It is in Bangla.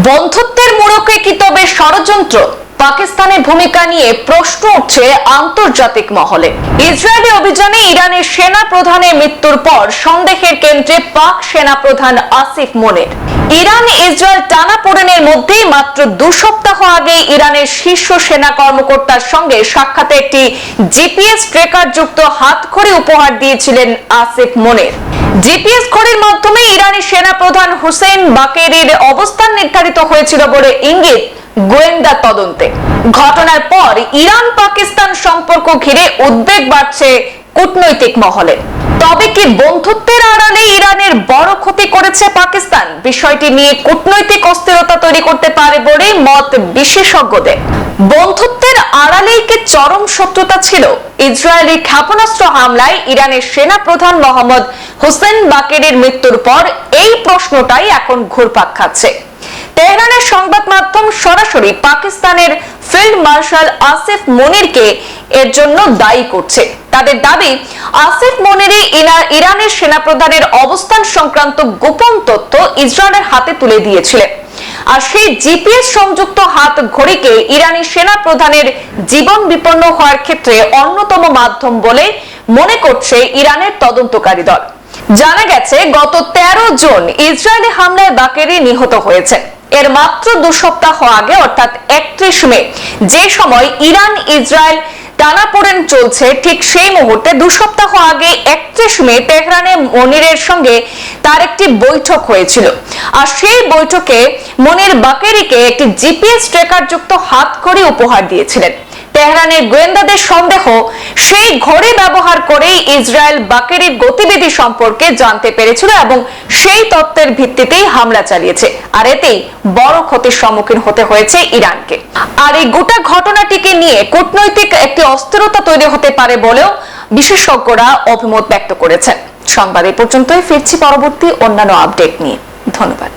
বন্ধুত্বের মোড়কে কি তবে ষড়যন্ত্র? পাকিস্তানের ভূমিকা নিয়ে প্রশ্ন উঠছে আন্তর্জাতিক মহলে। ইসরায়েলি অভিযানে ইরানের সেনা প্রধানের মৃত্যুর পর সন্দেহের কেন্দ্রে পাক সেনা প্রধান আসিফ মনির ইরান ইসরায়েল টানা টানাপোড়েনের মধ্যেই মাত্র দু সপ্তাহ আগে ইরানের শীর্ষ সেনা কর্মকর্তার সঙ্গে সাক্ষাতে একটি জিপিএস ট্রেকার যুক্ত হাতখড়ি উপহার দিয়েছিলেন আসিফ মনির জিপিএস ঘড়ির মাধ্যমে ইরানি সেনা প্রধান হুসেইন বাকেরির অবস্থান নির্ধারিত হয়েছিল বলে ইঙ্গিত গোয়েন্দা তদন্তে। ঘটনার পর ইরান পাকিস্তান সম্পর্ক ঘিরে উদ্বেগ বাড়ছে কূটনৈতিক মহলে। তবে কি বন্ধুত্বের আড়ালে ইরানের বড় ক্ষতি করেছে পাকিস্তান? বিষয়টি নিয়ে কূটনৈতিক অস্থিরতা তৈরি করতে পারে বলে মত বিশেষজ্ঞদের। বন্ধুত্বের আড়ালেই চরম শত্রুতা ছিল। ইসরায়েলি ক্ষেপণাস্ত্র হামলায় ইরানের সেনা প্রধান মোহাম্মদ হোসেন বাকেরের মৃত্যুর পর এই প্রশ্নটাই এখন ঘুরপাক খাচ্ছে। তেহরানের সংবাদ মাধ্যম সরাসরি পাকিস্তানের ফিল্ড মার্শাল আসিফ মনিরকে এর জন্য দায়ী করছে। তাদের দাবি, আসিফ মনিরই ইনা- ইরানের সেনাপ্রধানের অবস্থান সংক্রান্ত গোপন তথ্য ইসরায়েলের হাতে তুলে দিয়েছিলেন। আর সেই জিপিএস সংযুক্ত হাত ঘড়িকে ইরানি সেনা প্রধানের জীবন বিপন্ন হওয়ার ক্ষেত্রে অন্যতম মাধ্যম বলে মনে করছে ইরানের তদন্তকারী দল। জানা গেছে, গত ১৩ জুন ইসরায়েলি হামলায় বাকেরি নিহত হয়েছে। এর মাত্র দু সপ্তাহ আগে, অর্থাৎ একত্রিশ মে, যে সময় ইরান ইসরায়েল টানাপোড়েন চলছে ঠিক সেই মুহূর্তে দু সপ্তাহ আগে একত্রিশ মে তেহরানে মনিরের সঙ্গে তার একটি বৈঠক হয়েছিল। আর সেই বৈঠকে মনির বাকেরিকে একটি জিপিএস ট্রেকার যুক্ত হাত করে উপহার দিয়েছিলেন। তেহরানের গোয়েন্দাদের সন্দেহ, সেই ঘড়ি ব্যবহার করেই ইসরায়েল বাকেরির গতিবিধি সম্পর্কে জানতে পেরেছিল এবং সেই তত্ত্বের ভিত্তিতেই হামলা চালিয়েছে। আর এতেই বড় ক্ষতির সম্মুখীন হতে হয়েছে ইরানকে। আর এই গোটা ঘটনাটিকে নিয়ে কূটনৈতিক একটি অস্থিরতা তৈরি হতে পারে বলেও বিশেষজ্ঞরা অভিমত ব্যক্ত করেছেন। সংবাদ এ পর্যন্তই, ফিরছি পরবর্তী অন্যান্য আপডেট নিয়ে। ধন্যবাদ।